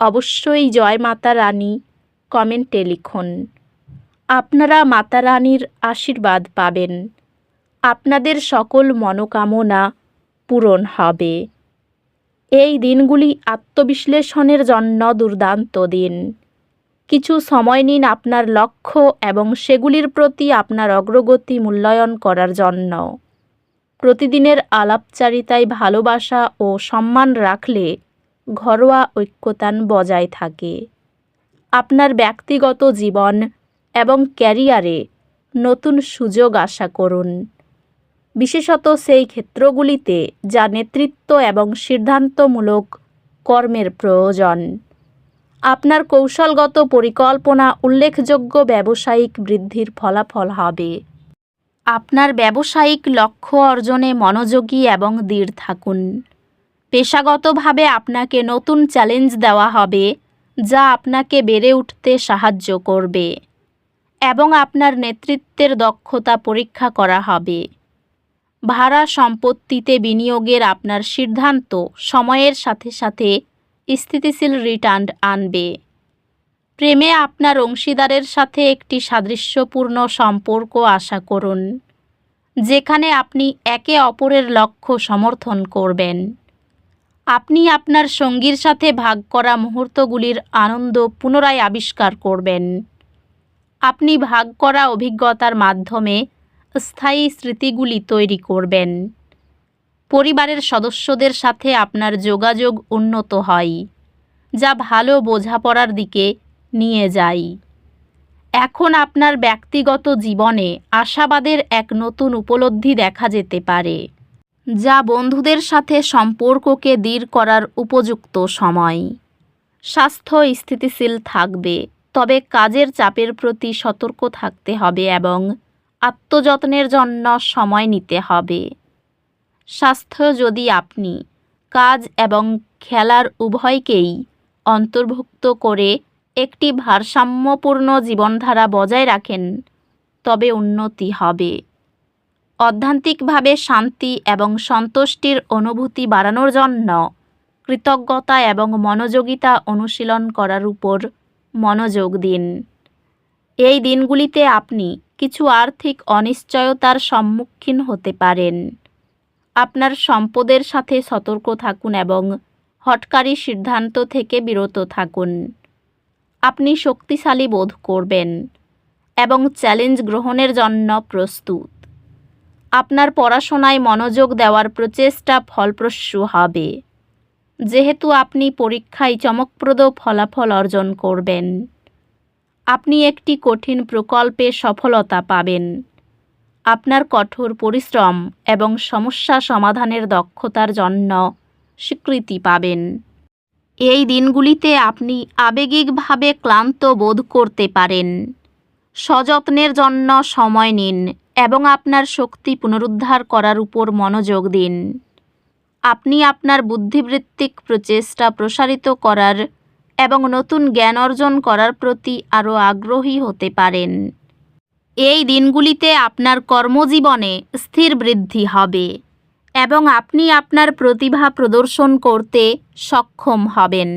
অবশ্যই জয় মাতা রানী, কমেন্টে লিখুন। আপনারা মাতা রানীর আশীর্বাদ পাবেন। আপনাদের সকল মনোকামনা পূরণ হবে। এই দিনগুলি আত্মবিশ্লেষণের জন্য দুর্দান্ত দিন। কিছু সময় নিন আপনার লক্ষ্য এবং সেগুলির প্রতি আপনার অগ্রগতি মূল্যায়ন করার জন্য। প্রতিদিনের আলাপচারিতায় ভালোবাসা ও সম্মান রাখলে ঘরোয়া ঐক্যতান বজায় থাকে। আপনার ব্যক্তিগত জীবন এবং ক্যারিয়ারে নতুন সুযোগ আশা করুন। বিশেষত সেই ক্ষেত্রগুলিতে যা নেতৃত্ব এবং সিদ্ধান্তমূলক কর্মের প্রয়োজন। আপনার কৌশলগত পরিকল্পনা উল্লেখযোগ্য ব্যবসায়িক বৃদ্ধির ফলাফল হবে। আপনার ব্যবসায়িক লক্ষ্য অর্জনে মনোযোগী এবং দৃঢ় থাকুন। পেশাগতভাবে আপনাকে নতুন চ্যালেঞ্জ দেওয়া হবে, যা আপনাকে বেড়ে উঠতে সাহায্য করবে এবং আপনার নেতৃত্বের দক্ষতা পরীক্ষা করা হবে। ভাড়া সম্পত্তিতে বিনিয়োগের আপনার সিদ্ধান্ত সময়ের সাথে সাথে স্থিতিশীল রিটার্ন আনবে। প্রেমে আপনার অংশীদারের সাথে একটি সাদৃশ্যপূর্ণ সম্পর্ক আশা করুন, যেখানে আপনি একে অপরের লক্ষ্য সমর্থন করবেন। আপনি আপনার সঙ্গীর সাথে ভাগ করা মুহূর্তগুলির আনন্দ পুনরায় আবিষ্কার করবেন। আপনি ভাগ করা অভিজ্ঞতার মাধ্যমে স্থায়ী স্মৃতিগুলি তৈরি করবেন। পরিবারের সদস্যদের সাথে আপনার যোগাযোগ উন্নত হয়, যা ভালো বোঝাপড়ার দিকে নিয়ে যায়। এখন আপনার ব্যক্তিগত জীবনে আশাবাদের এক নতুন উপলব্ধি দেখা যেতে পারে। যা বন্ধুদের সাথে সম্পর্ককে দৃঢ় করার উপযুক্ত সময়। স্বাস্থ্য স্থিতিশীল থাকবে, তবে কাজের চাপের প্রতি সতর্ক থাকতে হবে এবং আত্মযত্নের জন্য সময় নিতে হবে। স্বাস্থ্য যদি আপনি কাজ এবং খেলার উভয়কেই অন্তর্ভুক্ত করে একটি ভারসাম্যপূর্ণ জীবনধারা বজায় রাখেন, তবে উন্নতি হবে। অধ্যান্তিকভাবে শান্তি এবং সন্তুষ্টির অনুভূতি বাড়ানোর জন্য কৃতজ্ঞতা এবং মনোযোগিতা অনুশীলন করার উপর মনোযোগ দিন। এই দিনগুলিতে আপনি কিছু আর্থিক অনিশ্চয়তার সম্মুখীন হতে পারেন। আপনার সম্পদের সাথে সতর্ক থাকুন এবং হটকারী সিদ্ধান্ত থেকে বিরত থাকুন। আপনি শক্তিশালী বোধ করবেন এবং চ্যালেঞ্জ গ্রহণের জন্য প্রস্তুত। আপনার পড়াশোনায় মনোযোগ দেওয়ার প্রচেষ্টা ফলপ্রসূ হবে। যেহেতু আপনি পরীক্ষায় চমকপ্রদ ফলাফল অর্জন করবেন। আপনি একটি কঠিন প্রকল্পে সফলতা পাবেন। আপনার কঠোর পরিশ্রম এবং সমস্যা সমাধানের দক্ষতার জন্য স্বীকৃতি পাবেন। এই দিনগুলিতে আপনি আবেগিকভাবে ক্লান্ত বোধ করতে পারেন। সযত্নের জন্য সময় নিন। এবং আপনার শক্তি পুনরুদ্ধার করার উপর মনোযোগ দিন। আপনি আপনার বুদ্ধিবৃত্তিক প্রচেষ্টা প্রসারিত করার এবং নতুন জ্ঞান অর্জন করার প্রতি আরও আগ্রহী হতে পারেন। এই দিনগুলিতে আপনার কর্মজীবনে স্থির বৃদ্ধি হবে এবং আপনি আপনার প্রতিভা প্রদর্শন করতে সক্ষম হবেন।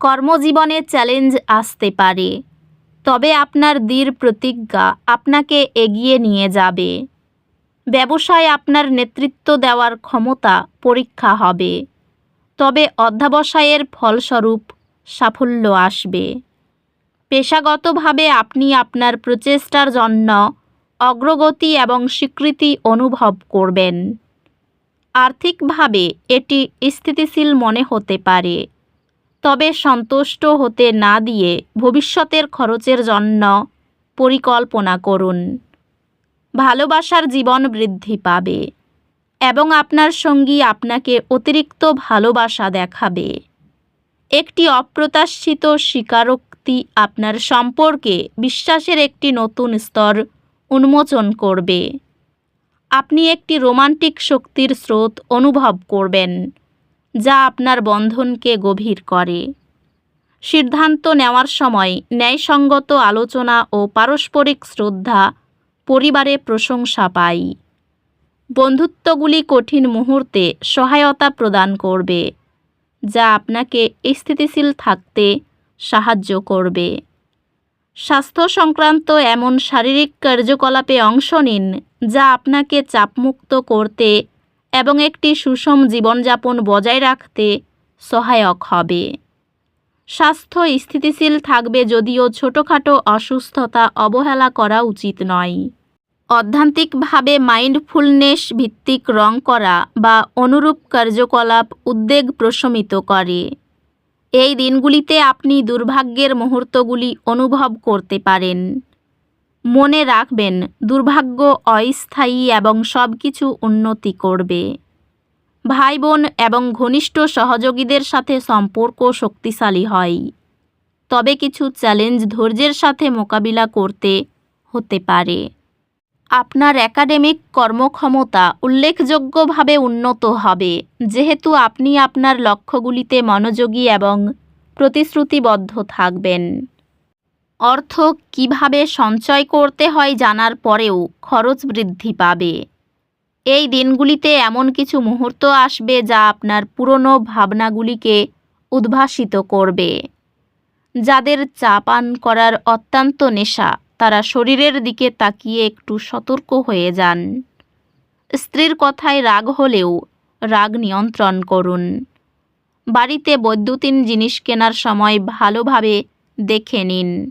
কর্মজীবনে চ্যালেঞ্জ আসতে পারে। তবে আপনার দৃঢ় প্রতিজ্ঞা আপনাকে এগিয়ে নিয়ে যাবে। ব্যবসায় আপনার নেতৃত্ব দেওয়ার ক্ষমতা পরীক্ষা হবে। তবে অধ্যাবসায়ের ফলস্বরূপ সাফল্য আসবে। পেশাগতভাবে আপনি আপনার প্রচেষ্টার জন্য অগ্রগতি এবং স্বীকৃতি অনুভব করবেন। আর্থিকভাবে এটি স্থিতিশীল মনে হতে পারে। তবে সন্তুষ্ট হতে না দিয়ে ভবিষ্যতের খরচের জন্য পরিকল্পনা করুন। ভালোবাসার জীবন বৃদ্ধি পাবে এবং আপনার সঙ্গী আপনাকে অতিরিক্ত ভালোবাসা দেখাবে। একটি অপ্রত্যাশিত স্বীকারোক্তি আপনার সম্পর্কে বিশ্বাসের একটি নতুন স্তর উন্মোচন করবে। আপনি একটি রোমান্টিক শক্তির স্রোত অনুভব করবেন। যা আপনার বন্ধনকে গভীর করে। সিদ্ধান্ত নেওয়ার সময় ন্যায়সঙ্গত আলোচনা ও পারস্পরিক শ্রদ্ধা পরিবারে প্রশংসা পাই। বন্ধুত্বগুলি কঠিন মুহূর্তে সহায়তা প্রদান করবে, যা আপনাকে স্থিতিশীল থাকতে সাহায্য করবে। স্বাস্থ্য সংক্রান্ত এমন শারীরিক কার্যকলাপে অংশ নিন, যা আপনাকে চাপমুক্ত করতে এবং একটি সুষম জীবনযাপন বজায় রাখতে সহায়ক হবে। স্বাস্থ্য স্থিতিশীল থাকবে যদিও ছোটোখাটো অসুস্থতা অবহেলা করা উচিত নয়। অধ্যান্তিকভাবে মাইন্ডফুলনেস ভিত্তিক রং করা বা অনুরূপ কার্যকলাপ উদ্বেগ প্রশমিত করে। এই দিনগুলিতে আপনি দুর্ভাগ্যের মুহূর্তগুলি অনুভব করতে পারেন। মনে রাখবেন, দুর্ভাগ্য অস্থায়ী এবং সব কিছু উন্নতি করবে। ভাই বোন এবং ঘনিষ্ঠ সহযোগীদের সাথে সম্পর্ক শক্তিশালী হয়। তবে কিছু চ্যালেঞ্জ ধৈর্যের সাথে মোকাবিলা করতে হতে পারে। আপনার একাডেমিক কর্মক্ষমতা উল্লেখযোগ্যভাবে উন্নত হবে, যেহেতু আপনি আপনার লক্ষ্যগুলিতে মনোযোগী এবং প্রতিশ্রুতিবদ্ধ থাকবেন। অর্থ কীভাবে সঞ্চয় করতে হয় জানার পরেও খরচ বৃদ্ধি পাবে। এই দিনগুলিতে এমন কিছু মুহূর্ত আসবে যা আপনার পুরনো ভাবনাগুলিকে উদ্ভাসিত করবে। যাদের চা পান করার অত্যন্ত নেশা, তারা শরীরের দিকে তাকিয়ে একটু সতর্ক হয়ে যান। স্ত্রীর কথায় রাগ হলেও রাগ নিয়ন্ত্রণ করুন। বাড়িতে বৈদ্যুতিন জিনিস কেনার সময় ভালোভাবে দেখে নিন।